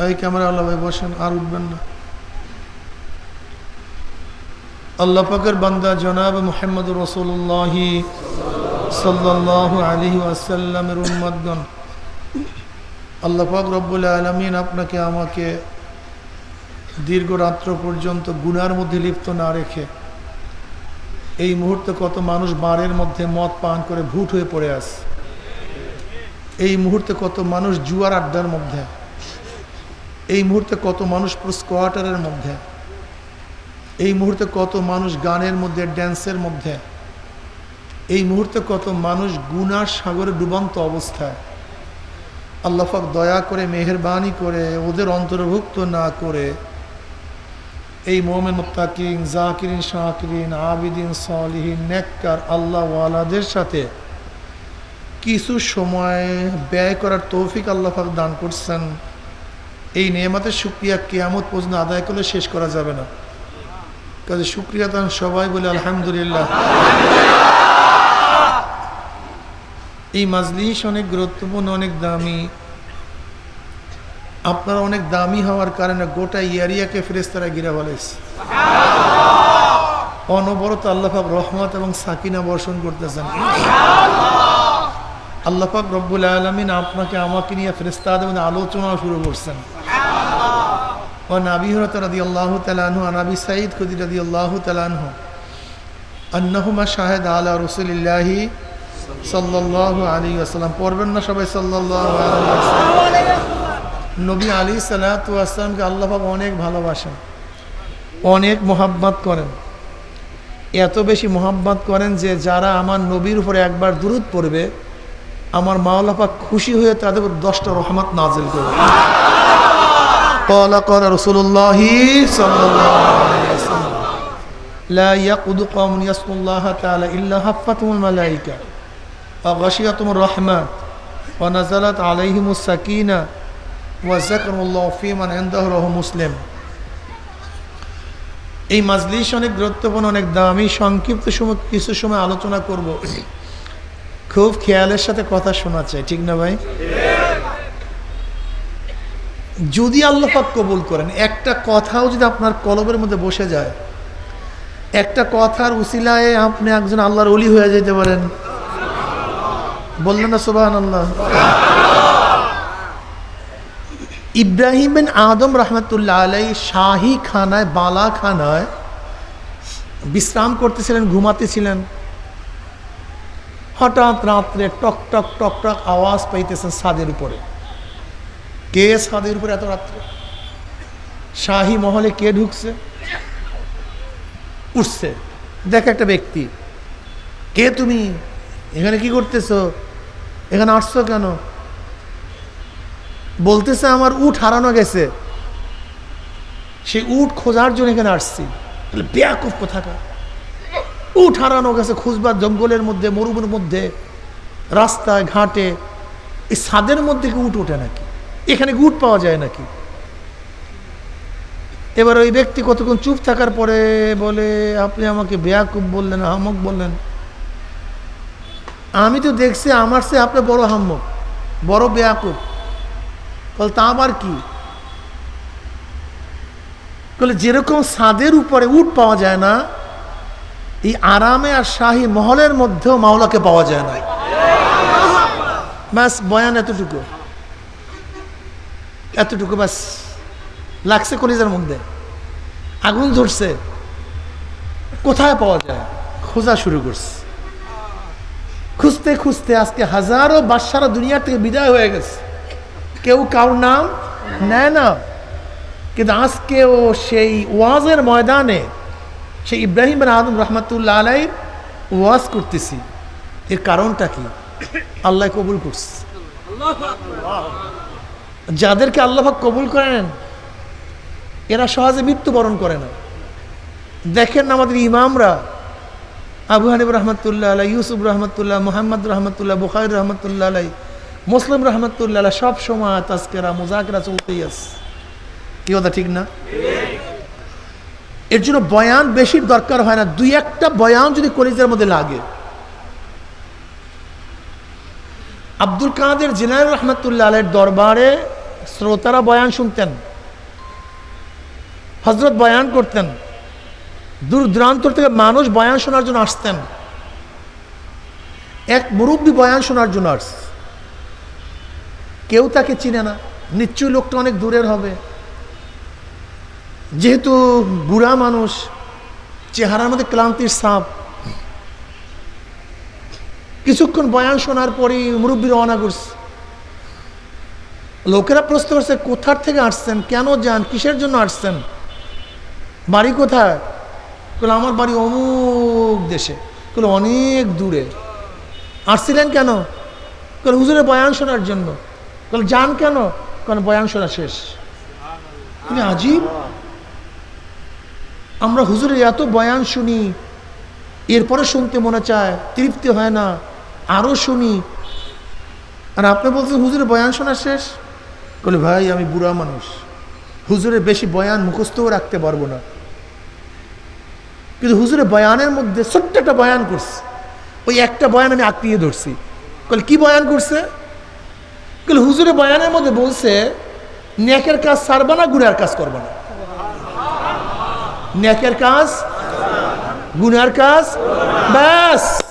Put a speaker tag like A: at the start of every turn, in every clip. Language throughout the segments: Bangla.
A: এই বান্দা জনাব মোহাম্মদ রসুল্লাহ সাল্লাহ আলী আসাল্লামের উম্মাদগণ আল্লাহ পাক রব্বুল আলমিন আপনাকে আমাকে দীর্ঘ রাত্র পর্যন্ত গুনার মধ্যে লিপ্ত না রেখে এই মুহূর্তে কত মানুষ বারের মধ্যে মদ পান করে ভুট হয়ে পড়ে আছে। এই মুহূর্তে কত মানুষ জুয়ার আড্ডার মধ্যে। এই মুহূর্তে কত মানুষ স্কোয়াটারের মধ্যে। এই মুহূর্তে কত মানুষ গানের মধ্যে ড্যান্সের মধ্যে। এই মুহূর্তে কত মানুষ গুনার সাগরে ডুবন্ত অবস্থায়। আল্লাহাক দয়া করে, মেহরবানি করে, ওদের অন্তর্ভুক্ত না করে এই মোমেন মুত্তাকিন, জাকিরিন, শাকিরিন, আবিদিন, সালিহিন, নেককার আল্লাহওয়ালাদের সাথে কিছু সময় ব্যয় করার তৌফিক আল্লাহাক দান করছেন। এই নিয়মাতের সুক্রিয়া কেয়ামত পর্যন্ত আদায় করলে শেষ করা যাবে না। কাজে সুক্রিয়া দান সবাই বলে আলহামদুলিল্লাহ। এই মাজলিস অনেক গুরুত্বপূর্ণ, অনেক দামি। আপনারা অনেক দামি হওয়ার কারণে গোটা এরিয়াকে ফেরেস্তারা গিরা বলেছে অনবরত আল্লাহাক রহমত এবং সাকিনা বর্ষণ করতেছেন। আল্লাহাক রব্বুল আলমিন আপনাকে আমাকে নিয়ে ফেরেস্তাদের মধ্যে আলোচনা শুরু করছেন। ও নাবি হরত রাদি আল্লাহ তালানহু আনাবি সাঈদ খুদি রাদি আল্লাহ তালানহু আন্নাহুমা শাহেদ আলা রসুলিল্লাহি সাল্লাহ আলী আসসালাম পড়বেন না সবাই সাল্লাহ নবী আলী সালাতামকে আল্লাহ অনেক ভালোবাসেন অনেক মোহাব্বত করেন এত বেশি মোহাব্বত করেন যে যারা আমার নবীর উপরে একবার দূরত পড়বে আমার মাওলাপাক খুশি হয়ে তাদের উপর দশটা রহমত নাজিল করবে قال قال رسول الله صلى الله عليه وسلم لا يقود قوم يسقوا الله تعالى إلا حفتهم الملائكة وغشيتهم الرحمة ونزلت عليهم السكينة মুসলিম। এই মাজলিস অনেক গুরুত্বপূর্ণ, অনেক দামি, সংক্ষিপ্ত সময়, কিছু সময় আলোচনা করব। খুব খেয়ালের সাথে কথা শোনা চাই, ঠিক না ভাই? যদি আল্লাপাক কবুল করেন, একটা কথাও যদি আপনার কলবের মধ্যে বসে যায়, একটা কথার উসিলায় আপনি একজন আল্লাহর অলি হয়ে যেতে পারেন। বললেন না সুবাহ আল্লাহ ইব্রাহিম বিন আদম রহমতুল্লাহ আলাই শাহি খানায়, বালা খানায় বিশ্রাম করতেছিলেন, ঘুমাতেছিলেন। হঠাৎ রাত্রে টক টক টক টক আওয়াজ পাইতেছেন ছাদের উপরে। কে ছাদের উপরে এত রাত্রে? শাহী মহলে কে ঢুকছে? উঠছে। দেখ একটা ব্যক্তি। কে তুমি? এখানে কি করতেছো? এখানে আসছো কেন? বলতেছে আমার উঠ হারানো গেছে। সেই উঠ খোঁজার জন্য এখানে আসছি। বলে বেয়াকুফ কোথাকার? উঠ হারানো গেছে খুঁজবার জঙ্গলের মধ্যে, মরুভূমির মধ্যে, রাস্তায়, ঘাটে। এই ছাদের মধ্যে কি উঠ ওঠে নাকি? এখানে উঠ পাওয়া যায় নাকি? এবার ওই ব্যক্তি কতক্ষণ চুপ থাকার পরে বলে, আপনি আমাকে বেয়াকুব বললেন হামক বললেন। আমি তো দেখছি আমার সে আপনি বড় হাম্মক বড় বেয়াকুব বল তা আবার কি? বলে, যেরকম ছাদের উপরে উট পাওয়া যায় না, এই আরামে আর শাহী মহলের মধ্যেও মাওলাকে পাওয়া যায় না। ব্যাস, বয়ান এতটুকু। এতটুকু ব্যাস। লাগছে কলিজার মধ্যে আগুন ধরছে। কোথায় পাওয়া যায়? খোঁজা শুরু করছে। খুঁজতে খুঁজতে আজকে হাজারো বাদশারা দুনিয়ার থেকে বিদায় হয়ে গেছে। কেউ কারোর নাম নেয় না। কিন্তু আজকেও সেই ওয়াজের ময়দানে সেই ইব্রাহিম আদম রহমতুল্লাহ আলাই ওয়াজ করতেছি। এর কারণটা কি? আল্লাহ কবুল করছে। যাদেরকে আল্লাহাক কবুল করেন, এরা সহজে মৃত্যুবরণ করে না। দেখেন না আমাদের ইমামরা, আবু হানিব রহমতুল্লাহ আলাই ইউসুফ রহমতুল্লাহ, মোহাম্মদ রহমতুল্লাহ, বুখারি রহমতুল্লাহ আলাই মুসলিম রহমতুল্লাহ সব সময় তাস্কেরা মুজাকেরা চলতেই আছে। কি কথা, ঠিক না? এর জন্য বয়ান বেশি দরকার হয় না। দুই একটা বয়ান যদি কলিজের মধ্যে লাগে। আব্দুল কাদের জিনার রহমতুল্লাহ আলের দরবারে শ্রোতারা বয়ান শুনতেন হজরত বয়ান করতেন, দূর দূরান্ত থেকে মানুষ বয়ান শোনার জন্য আসতেন। এক মুরব্বী বয়ান শোনার জন্য আসছে। কেউ তাকে চিনে না। নিশ্চয়ই লোকটা অনেক দূরের হবে। যেহেতু বুড়া মানুষ, চেহারার মধ্যে ক্লান্তির সাপ কিছুক্ষণ বয়ান শোনার পরই মুরব্বী রওনা করছে। লোকেরা প্রশ্ন করছে, কোথার থেকে আসছেন? কেন যান? কিসের জন্য আসছেন? বাড়ি কোথায়? বলে, আমার বাড়ি অমুক দেশে। অনেক দূরে। আসছিলেন কেন? বলে, হুজুরের বয়ান শোনার জন্য। বলে যান কেন? কারণ বয়ান শোনা শেষ। বলে, আজীব। আমরা হুজুরের এত বয়ান শুনি এরপরে শুনতে মনে চায় তৃপ্তি হয় না আরও শুনি। আর আপনি বলছেন হুজুরের বয়ান শোনা শেষ? বলে ভাই আমি বুড়া মানুষ। হুজুরের বেশি বয়ান মুখস্থও রাখতে পারব না। কিন্তু হুজুরের বয়ানের মধ্যে ছোট্ট একটা বয়ান করছে। ওই একটা বয়ান আমি আঁকড়িয়ে ধরছি। কি বয়ান করছে? বলে হুজুরের বয়ানের মধ্যে বলছে, নেকের কাজ সারবা না, গুনার কাজ করবা না। নেকের কাজ, গুনার কাজ, ব্যাস,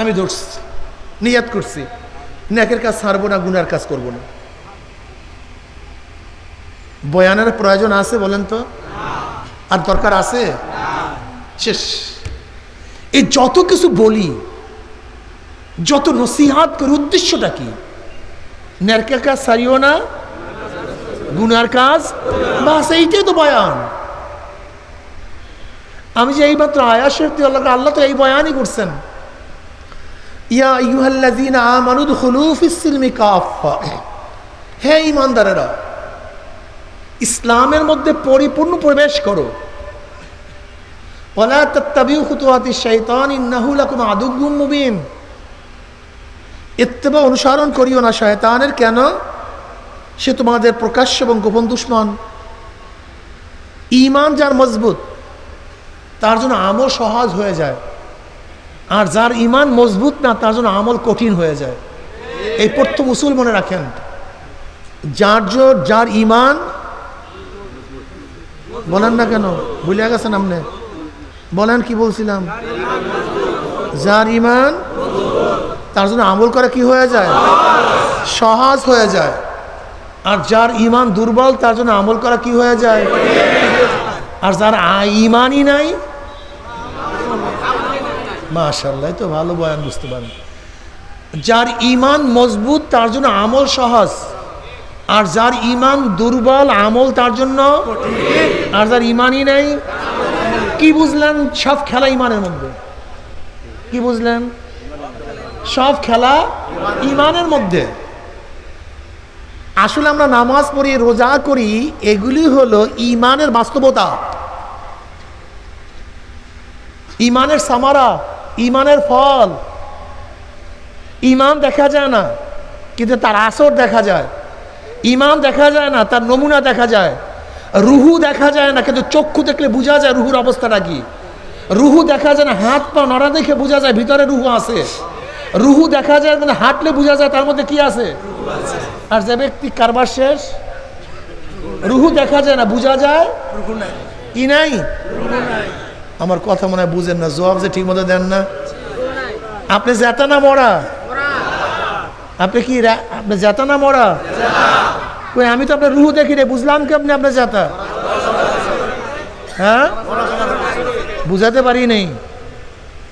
A: আমি ধরছি, নিয়াত করছি। ন্যাকের কাজ সারবো না, গুনার কাজ করব না। বয়ানের প্রয়োজন আছে বলেন তো? আর দরকার আছে? শেষ। এই যত কিছু বলি, যত নসিহাত করি, উদ্দেশ্যটা কি? ন্যাকের কাজ সারিও না, গুনার কাজ, বাস এইটাই তো বয়ান। আমি যে এইমাত্র আয়াস শক্তি আল্লাহ আল্লাহ তো এই বয়ানই করছেন। ইয়া ইউহাল্লাযীনা আমানু দুখুলু ফিস-সিলমি কাফা হে ঈমানদারেরা, ইসলামের মধ্যে পরিপূর্ণ প্রবেশ করো। ওয়ালা তাত্তাবিউ খুতুওয়াতিশ শাইতান, ইন্নাহু লাকুম আদুউম মুবিন। ইত্তেবা অনুসরণ করিও না শয়তানের, কেন? সে তোমাদের প্রকাশ্য এবং গোপন দুশ্মন। ইমান যার মজবুত, তার জন্য আমল সহজ হয়ে যায়। আর যার ইমান মজবুত না, তার জন্য আমল কঠিন হয়ে যায়। এই প্রথম উসুল মনে রাখেন, যার যার ইমান বলেন না কেন? ভুলে গেছেন আপনি বলেন কি বলছিলাম? যার ইমান তার জন্য আমল করা কি হয়ে যায়? সহজ হয়ে যায়। আর যার ইমান দুর্বল, তার জন্য আমল করা কি হয়ে যায়? আর যার ইমানই নাই মাশাল্লাহ তো ভালো বয়ান বুঝতে পারেন। যার ইমান মজবুত, তার জন্য আমল সহজ। আর যার ইমান দুর্বল, আমল তার জন্য আর যার ইমানই নাই, কি বুঝলেন? সব খেলা ইমানের মধ্যে। কি বুঝলেন? সব খেলা ইমানের মধ্যে। আসলে আমরা নামাজ পড়ি, রোজা করি, এগুলি হলো ইমানের বাস্তবতা। ইমানের সামারা ইমানের ফল। ইমান দেখা যায় না, কিন্তু তার আসর দেখা যায়। ইমান দেখা যায় না, তার নমুনা দেখা যায়। রুহু দেখা যায় না, কিন্তু চক্ষু দেখলে বোঝা যায় রুহুর অবস্থাটা কি। রুহু দেখা যায় না, হাত পা নড়া দেখে বোঝা যায় ভিতরে রুহু আছে। রুহু দেখা যায়, কিন্তু হাঁটলে বোঝা যায় তার মধ্যে কি আছে? আর যে ব্যক্তি কারবার শেষ, রুহু দেখা যায় না, বোঝা যায়? কি নাই? আমার কথা মনে হয় বুঝেন না, জবাব যে ঠিক মতো দেন না। আপনি জেতা না মরা? আপনি কি আপনি জেতা না মরা? কই, আমি তো আপনার রুহু দেখি রে বুঝলাম কি আপনি আপনার জেতা হ্যাঁ? বুঝাতে পারি নাই।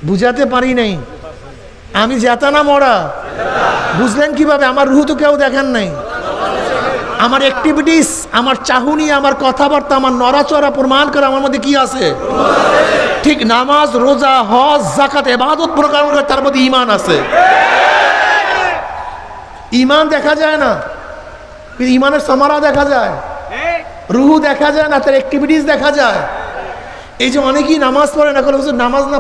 A: বুঝাতে পারি নাই। আমি জেতা না মরা? বুঝলেন কীভাবে? আমার রুহু তো কেউ দেখেন নাই। আমার অ্যাক্টিভিটিস আমার চাহুনি, আমার কথাবার্তা, আমার নড়াচড়া প্রমাণ করে আমার মধ্যে কি আছে? ঠিক নামাজ, রোজা, হজ জাকাত এবাদত প্রকার করে তার মধ্যে ইমান আছে। ইমান দেখা যায় না। ইমানের সামারা দেখা যায়। রুহু দেখা যায় না, তার অ্যাক্টিভিটিস দেখা যায়। এই যে অনেকেই নামাজ পড়ে না করে নামাজ না